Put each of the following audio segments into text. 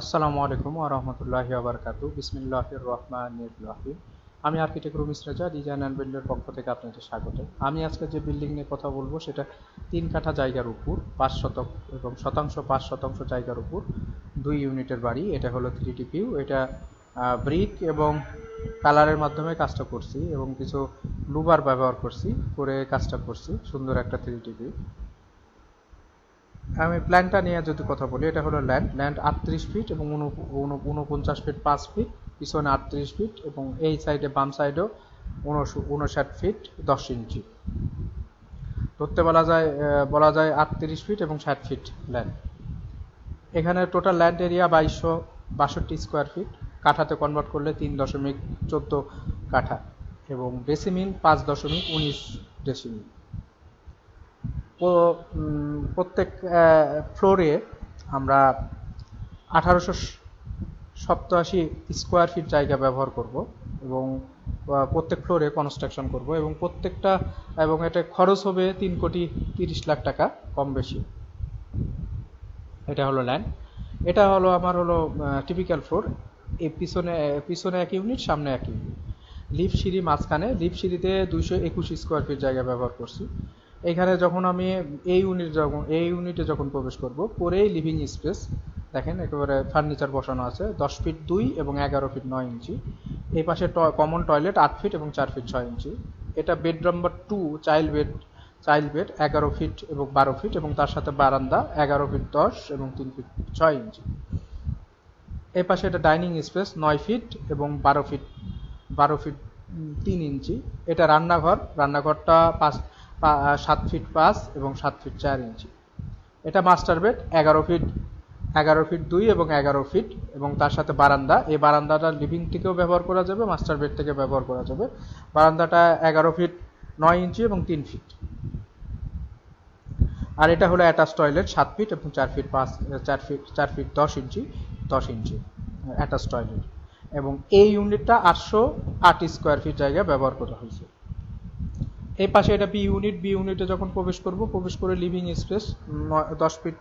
আসসালামু আলাইকুম ওয়া রাহমাতুল্লাহি ওয়া বারাকাতুহু। বিসমিল্লাহির রহমানির রহিম। আমি আর্কিটেক্ট রুমিস রাজা ডিজাইন অ্যান্ড বিল্ডের পক্ষ থেকে আপনাদের স্বাগত। আমি আজকে যে বিল্ডিং নিয়ে কথা বলব, সেটা তিন কাঠা জায়গার উপর, পাঁচ শতক এবং শতাংশ, পাঁচ শতাংশ জায়গার উপর, দুই ইউনিটের বাড়ি। এটা হলো থ্রি ডি ভিউ। এটা ব্রিক এবং কালারের মাধ্যমে কাজটা করছি এবং কিছু লুবার ব্যবহার করছি, করে কাজটা করছি। সুন্দর একটা থ্রি ডি ভিউ। আমি প্ল্যানটা নিয়ে যদি কথা বলি এটা হলো ল্যান্ড ল্যান্ড আটত্রিশ ফিট এবং উনপঞ্চাশ ফিট পাঁচ ফিট পিছনে আটত্রিশ ফিট এবং এই সাইডে বাম সাইডেও উনষাট ফিট দশ ইঞ্চি। ধরতে বলা যায় বলা যায় আটত্রিশ ফিট এবং ষাট ফিট ল্যান্ড এখানে টোটাল ল্যান্ড এরিয়া বাইশশো বাষট্টি স্কোয়ার ফিট কাঠাতে কনভার্ট করলে তিন দশমিক চোদ্দ কাঠা এবং ডেসিমিল পাঁচ দশমিক উনিশ উম, প্রত্যেক ফ্লোরে আমরা আঠারোশো সপ্তাশি স্কোয়ার ফিট জায়গা ব্যবহার করব এবং প্রত্যেক ফ্লোরে কনস্ট্রাকশন করব এবং প্রত্যেকটা, এবং এটা খরচ হবে তিন কোটি তিরিশ লাখ টাকা কম বেশি। এটা হলো ল্যান্ড এটা হলো, আমার হলো টিপিক্যাল ফ্লোর এই পিছনে পিছনে এক ইউনিট সামনে এক ইউনিট লিফট সিঁড়ি মাঝখানে লিফট সিঁড়িতে দুইশো একুশ স্কোয়ার ফিট জায়গা ব্যবহার করছি। এখানে যখন আমি এই ইউনিট যখন, এই ইউনিটে যখন প্রবেশ করব, পরেই লিভিং স্পেস দেখেন একেবারে ফার্নিচার বসানো আছে, দশ ফিট দুই এবং এগারো ফিট নয় ইঞ্চি। এই পাশে কমন টয়লেট আট ফিট এবং চার ফিট ছয় ইঞ্চি। এটা bed number two child bed child bed এগারো ফিট এবং বারো ফিট এবং তার সাথে বারান্দা এগারো ফিট দশ এবং তিন ফিট ছয় ইঞ্চি। এই পাশে এটা ডাইনিং স্পেস নয় ফিট এবং বারো ফিট বারো ফিট তিন ইঞ্চি। এটা রান্নাঘর, রান্নাঘরটা পাঁচ সাত ফিট পাঁচ এবং সাত ফিট চার ইঞ্চি। এটা মাস্টার বেড এগারো ফিট এগারো ফিট দুই এবং এগারো ফিট এবং তার সাথে বারান্দা। এই বারান্দাটা লিভিং থেকেও ব্যবহার করা যাবে মাস্টার বেড থেকে ব্যবহার করা যাবে। বারান্দাটা এগারো ফিট নয় ইঞ্চি এবং তিন ফিট আর এটা হলো অ্যাটাচ টয়লেট সাত ফিট এবং চার ফিট পাঁচ, চার ফিট চার ফিট দশ ইঞ্চি দশ ইঞ্চি অ্যাটাচ টয়লেট এবং এই ইউনিটটা আটশো আট স্কোয়ার ফিট জায়গা ব্যবহার করা হয়েছে। এই পাশে এটা বি ইউনিট বি ইউনিটে যখন প্রবেশ করব, প্রবেশ করে লিভিং স্পেস দশ ফিট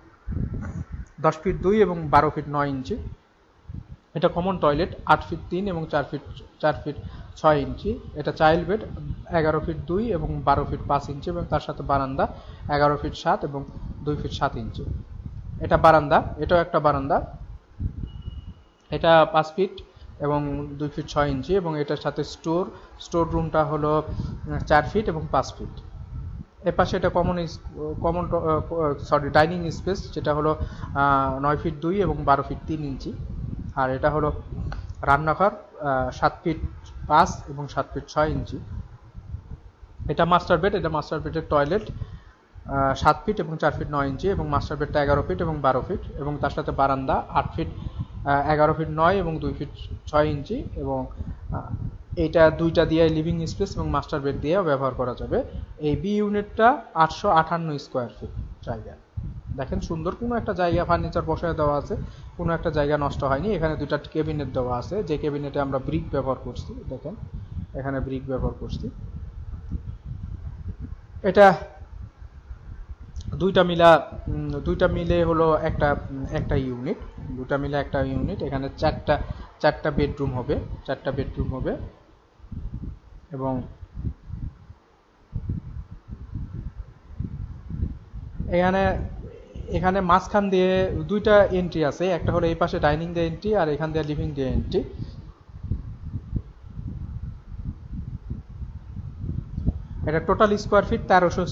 দশ ফিট দুই এবং বারো ফিট নয় ইঞ্চি। এটা কমন টয়লেট আট ফিট তিন এবং চার ফিট চার ফিট ছয় ইঞ্চি। এটা চাইল্ড বেড এগারো ফিট দুই এবং বারো ফিট পাঁচ ইঞ্চি এবং তার সাথে বারান্দা, এগারো ফিট সাত এবং দুই ফিট সাত ইঞ্চি। এটা বারান্দা, এটাও একটা বারান্দা। এটা পাঁচ ফিট এবং দুই ফিট ছয় ইঞ্চি এবং এটার সাথে স্টোর স্টোর রুমটা হলো চার ফিট এবং পাঁচ ফিট। এর পাশে এটা common common sorry dining space যেটা হলো নয় ফিট দুই এবং বারো ফিট তিন ইঞ্চি। আর এটা হলো রান্নাঘর সাত ফিট পাঁচ এবং সাত ফিট ছয় ইঞ্চি। এটা মাস্টার বেড এটা মাস্টার বেডের টয়লেট সাত ফিট এবং চার ফিট নয় ইঞ্চি এবং মাস্টার বেডটা এগারো ফিট এবং বারো ফিট এবং তার সাথে বারান্দা আট ফিট এগারো ফিট নয় এবং দুই ফিট ছয় ইঞ্চি এবং এইটা দুইটা দিয়ে লিভিং স্পেস এবং মাস্টার বেড দিয়েও ব্যবহার করা যাবে। এই বি ইউনিটটা আটশো আটান্ন স্কোয়ার ফিট জায়গা। দেখেন সুন্দর, কোনো একটা জায়গা ফার্নিচার বসায় দেওয়া আছে, কোনো একটা জায়গা নষ্ট হয়নি। এখানে দুইটা কেবিনেট দেওয়া আছে, যে কেবিনেটে আমরা ব্রিক ব্যবহার করছি, দেখেন, এখানে ব্রিক ব্যবহার করছি। এটা দুইটা মিলা দুইটা মিলে হলো একটা একটা ইউনিট দুটা মিলে একটা ইউনিট এখানে চারটা চারটা বেডরুম হবে, চারটা বেডরুম হবে। এবং এখানে এখানে মাঝখান দিয়ে দুইটা এন্ট্রি আছে, একটা হলো এই পাশে ডাইনিং দিয়ে এন্ট্রি আর এখান দিয়ে লিভিং দিয়ে এন্ট্রি এটা টোটাল স্কোয়ার ফিট তেরোশো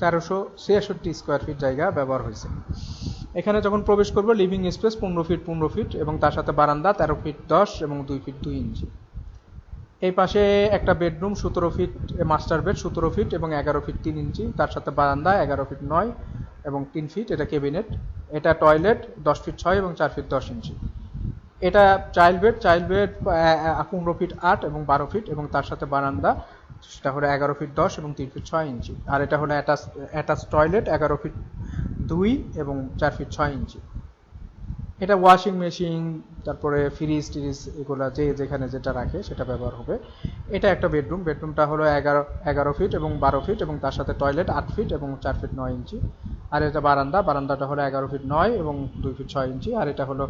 তেরোশো ছিয়াষট্টি স্কোয়ার ফিট জায়গা ব্যবহার হয়েছে। এখানে যখন প্রবেশ করব লিভিং স্পেস পনেরো ফিট পনেরো ফিট এবং তার সাথে বারান্দা তেরো ফিট দশ এবং দুই ফিট দুই ইঞ্চি এই পাশে একটা বেডরুম সতেরো ফিট মাস্টার বেড সতেরো ফিট এবং এগারো ফিট তিন ইঞ্চি তার সাথে বারান্দা এগারো ফিট নয় এবং তিন ফিট এটা কেবিনেট এটা টয়লেট দশ ফিট ছয় এবং চার ফিট দশ ইঞ্চি এটা চাইল্ড বেড চাইল্ড বেড পনেরো ফিট আট এবং বারো ফিট এবং তার সাথে বারান্দা। সেটা হলো এগারো ফিট দশ এবং তিন ফিট ছয় ইঞ্চি আর এটা হলো অ্যাটাচ অ্যাটাচ টয়লেট এগারো ফিট দুই এবং চার ফিট ছয় ইঞ্চি। এটা ওয়াশিং মেশিন তারপরে ফ্রিজ টিরিজ এগুলো যে যেখানে যেটা রাখে সেটা ব্যবহার হবে। এটা একটা বেডরুম বেডরুমটা হলো এগারো এগারো ফিট এবং বারো ফিট এবং তার সাথে টয়লেট আট ফিট এবং চার ফিট নয় ইঞ্চি। আর এটা বারান্দা, বারান্দাটা হলো এগারো ফিট নয় এবং দুই ফিট ছয় ইঞ্চি। আর এটা হলো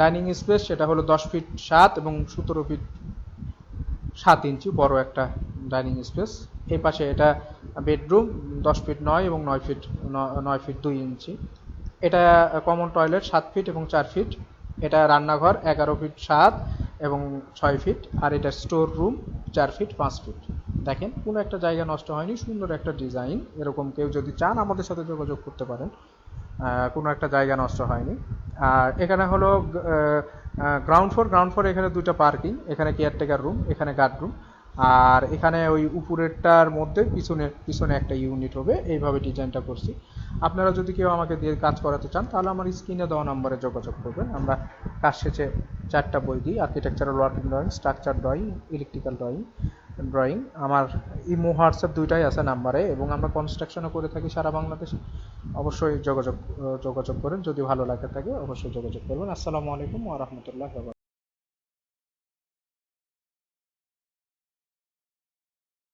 ডাইনিং স্পেস সেটা হলো দশ ফিট সাত এবং সতেরো ফিট সাত ইঞ্চি, বড় একটা ডাইনিং স্পেস এই পাশে এটা বেডরুম, দশ ফিট নয় এবং নয় ফিট নয় ফিট দুই ইঞ্চি। এটা কমন টয়লেট, সাত ফিট এবং চার ফিট। এটা রান্নাঘর, এগারো ফিট সাত এবং ছয় ফিট। আর এটা স্টোর রুম, চার ফিট, পাঁচ ফিট। দেখেন, কোনো একটা জায়গা নষ্ট হয়নি, সুন্দর একটা ডিজাইন। এরকম কেউ যদি চান আমাদের সাথে যোগাযোগ করতে পারেন। কোনো একটা জায়গা নষ্ট হয়নি। আর এখানে হলো গ্রাউন্ড ফ্লোর গ্রাউন্ড ফ্লোর এখানে দুটো পার্কিং এখানে কেয়ারটেকার রুম এখানে গার্ড রুম আর এখানে ওই উপরেরটার মধ্যে পিছনে পিছনে একটা ইউনিট হবে। এইভাবে ডিজাইনটা করছি। আপনারা যদি কেউ আমাকে দিয়ে কাজ করাতে চান, তাহলে আমার স্ক্রিনে দেওয়া নম্বরে যোগাযোগ করবেন। আমরা কাজ শেষে চারটা বই দিই। Architectural working drawing structure drawing electrical drawing drawing আমার ইমো হোয়াটসঅ্যাপ দুইটাই আছে নাম্বারে এবং আমরা কনস্ট্রাকশনও করে থাকি সারা বাংলাদেশে। অবশ্যই যোগাযোগ যোগাযোগ করেন। যদি ভালো লাগে থাকে, অবশ্যই যোগাযোগ করবেন। আসসালামু আলাইকুম ওয়া রাহমাতুল্লাহি ওয়া